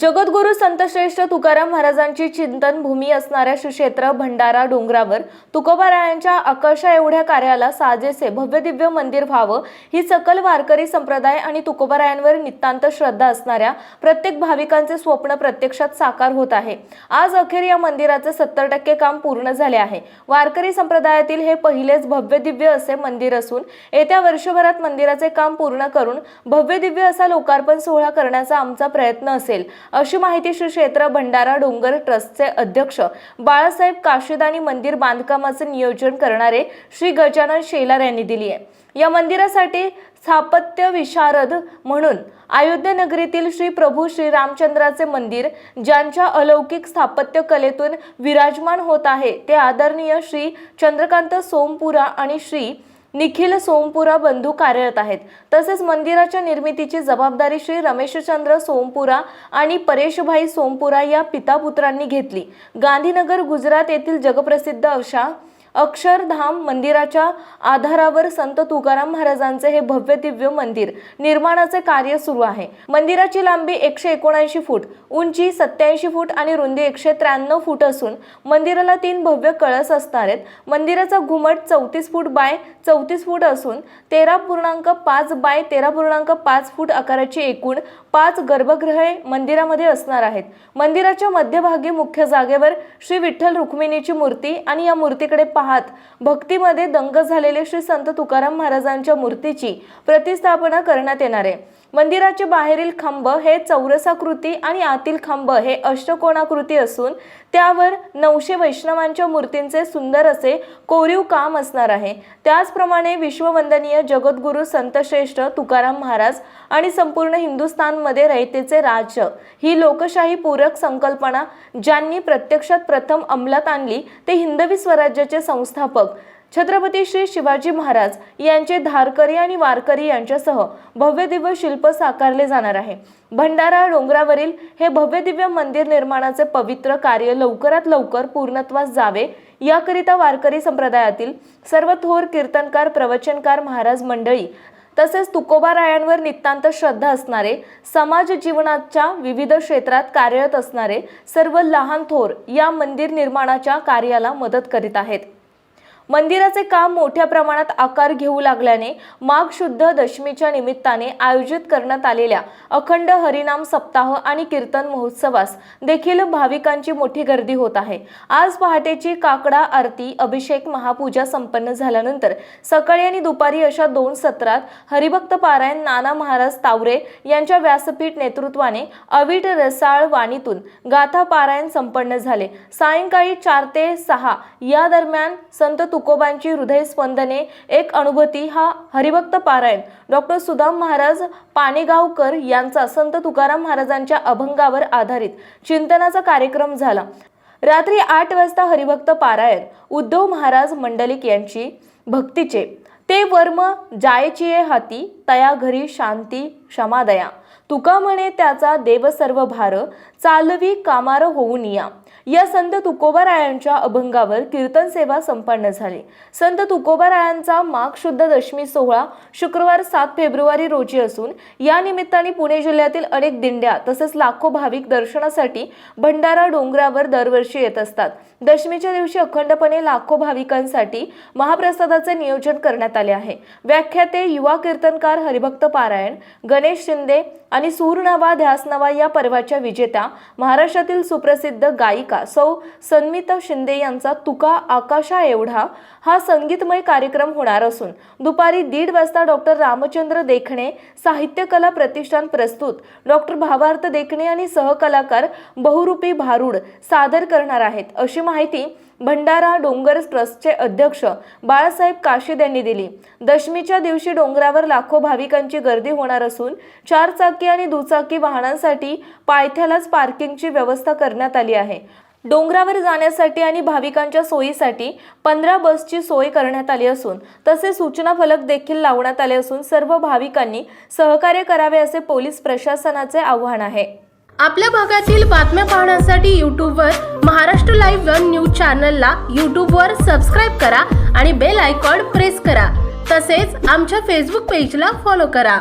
जगद्गुरु संतश्रेष्ठ तुकाराम महाराजांची चिंतन भूमी असणाऱ्या श्री भंडारा डोंगरावर तुकोबारायांच्या आकर्षा एवढ्या कार्याला साजेसे भव्य दिव्य मंदिर व्हावं ही सकल वारकरी संप्रदाय आणि तुकोबारायांवर नितांत श्रद्धा असणाऱ्या प्रत्येक भाविकांचे स्वप्न प्रत्यक्षात साकार होत आहे. आज अखेर या मंदिराचे सत्तर टक्के काम पूर्ण झाले आहे. वारकरी संप्रदायातील हे पहिलेच भव्य दिव्य असे मंदिर असून येत्या वर्षभरात मंदिराचे काम पूर्ण करून भव्य दिव्य असा लोकार्पण सोहळा करण्याचा आमचा प्रयत्न असेल. अशी माहिती श्री क्षेत्र भंडारा डोंगर ट्रस्टचे अध्यक्ष बाळासाहेब काशीदानी आणि मंदिर बांधकामाचे नियोजन करणारे श्री गजानन शेलार यांनी दिली आहे. या मंदिरासाठी स्थापत्य विशारद म्हणून अयोध्या नगरीतील श्री प्रभू श्री रामचंद्राचे मंदिर ज्यांच्या अलौकिक स्थापत्य कलेतून विराजमान होत आहे ते आदरणीय श्री चंद्रकांत सोमपुरा आणि श्री निखिल सोमपुरा बंधू कार्यरत आहेत. तसेच मंदिराच्या निर्मितीची जबाबदारी श्री रमेशचंद्र सोमपुरा आणि परेशभाई सोमपुरा या पितापुत्रांनी घेतली. गांधीनगर गुजरात येथील जगप्रसिद्ध अशा अक्षरधाम मंदिराच्या आधारावर संत तुकाराम महाराजांचे हे भव्य दिव्य मंदिर निर्माणाचे कार्य सुरू आहे. मंदिराची लांबी एकशे एकोणऐंशी फूट उंची सत्याऐंशी फूट आणि रुंदी एकशे त्र्याण्णव फूट असून मंदिराला तीन भव्य कळस असणार आहेत मंदिराचा घुमट चौतीस फूट बाय चौतीस फूट असून तेरा पूर्णांक पाच बाय तेरा पूर्णांक पाच फूट आकाराची एकूण पाच गर्भगृहे मंदिरामध्ये असणार आहेत. मंदिराच्या मध्यभागी मुख्य जागेवर श्री विठ्ठल रुक्मिणीची मूर्ती आणि या मूर्तीकडे पाहत भक्तीमध्ये दंग झालेले श्री संत तुकाराम महाराजांच्या मूर्तीची प्रतिस्थापना करण्यात येणार आहे. मंदिराचे बाहेरील खांब हे चौरसाकृती आणि आतील खांब हे अष्टकोणाकृती असून त्यावर नऊशे वैष्णवांच्या मूर्तींचे सुंदर असे कोरीव काम असणार आहे. त्याचप्रमाणे विश्ववंदनीय जगद्गुरु संतश्रेष्ठ तुकाराम महाराज आणि संपूर्ण हिंदुस्थानमध्ये रयतेचे राज्य ही लोकशाही पूरक संकल्पना ज्यांनी प्रत्यक्षात प्रथम अंमलात आणली ते हिंदवी स्वराज्याचे संस्थापक छत्रपती श्री शिवाजी महाराज यांचे धारकरी आणि वारकरी यांच्यासह भव्य दिव्य शिल्प साकारले जाणार आहे. भंडारा डोंगरावरील हे भव्य दिव्य मंदिर निर्माणाचे पवित्र कार्य लवकरात लवकर पूर्णत्वास जावे. याकरिता वारकरी संप्रदायातील सर्व थोर कीर्तनकार प्रवचनकार महाराज मंडळी तसेच तुकोबा रायांवर नितांत श्रद्धा असणारे समाज जीवनाच्या विविध क्षेत्रात कार्यरत असणारे सर्व लहान थोर या मंदिर निर्माणाच्या कार्याला मदत करीत आहेत. मंदिराचे काम मोठ्या प्रमाणात आकार घेऊ लागल्याने माघ शुद्ध दशमीच्या निमित्ताने आयोजित करण्यात आलेल्या अखंड हरिनाम सप्ताह आणि कीर्तन महोत्सवास देखील भाविकांची मोठी गर्दी होत आहे. आज पहाटेची काकडा आरती अभिषेक महापूजा संपन्न झाल्यानंतर सकाळी आणि दुपारी अशा दोन सत्रात हरिभक्त पारायण नाना महाराज तावरे यांच्या व्यासपीठ नेतृत्वाने अवीट रसाळ वाणीतून गाथा पारायण संपन्न झाले. सायंकाळी चार ते सहा या दरम्यान संत तुकोबांची हृदय स्पंदने एक अनुभूती हा हरिभक्त पारायण. डॉक्टर सुदाम महाराज पाणीगावकर यांचा संत तुकाराम महाराजांच्या अभंगावर आधारित चिंतनाचा कार्यक्रम झाला. रात्री आठ वाजता हरिभक्त पारायण उद्धव महाराज मंडलिक यांची भक्तीचे. ते वर्म जायचिये हाती तया घरी शांती क्षमादया. तुका म्हणे त्याचा देव सर्व भार चालवी कामार होऊन या. या संत तुकोबारायांच्या अभंगावर कीर्तन सेवा संपन्न झाली. संत तुकोबारायांचा माघ शुद्ध दशमी सोहळा शुक्रवार सात फेब्रुवारी रोजी असून या निमित्ताने पुणे जिल्ह्यातील अनेक दिंड्या तसेच लाखो भाविक दर्शनासाठी भंडारा डोंगरावर दरवर्षी येत असतात. दशमीच्या दिवशी अखंडपणे लाखो भाविकांसाठी महाप्रसादाचे नियोजन करण्यात आले आहे. व्याख्याते युवा कीर्तनकार हरिभक्त पारायण गणेश शिंदे आणि सूरनवा ध्यासनवा या पर्वाच्या विजेत्या महाराष्ट्रातील सुप्रसिद्ध गायिका सौ सन्मिता शिंदे यांचा तुका आकाशा एवढा हा संगीतमय कार्यक्रम होणार असून दुपारी दीड वाजता डॉक्टर रामचंद्र देखणे साहित्य कला प्रतिष्ठान प्रस्तुत डॉक्टर भावार्थ देखणे आणि सहकलाकार बहुरूपी भारूड सादर करणार आहेत. अशी माहिती भंडारा डोंगर ट्रस्टचे अध्यक्ष बाळासाहेब काशीद यांनी दिली. दशमीच्या दिवशी डोंगरावर लाखो भाविकांची गर्दी होणार असून चारचाकी आणि दुचाकी वाहनांसाठी पायथ्यालाच पार्किंगची व्यवस्था करण्यात आली आहे. डोंगरावर जाण्यासाठी आणि भाविकांच्या सोयीसाठी पंधरा बसची सोय करण्यात आली असून तसे सूचना फलक देखील लावण्यात आले असून सर्व भाविकांनी सहकार्य करावे असे पोलीस प्रशासनाचे आव्हान आहे. आपल्या भागातील बातम्या पाहण्यासाठी यूट्यूबवर महाराष्ट्र लाईव्ह वन न्यूज चॅनलला यूट्यूबवर सबस्क्राईब करा आणि बेल आयकॉन प्रेस करा. तसेच आमच्या फेसबुक पेजला फॉलो करा.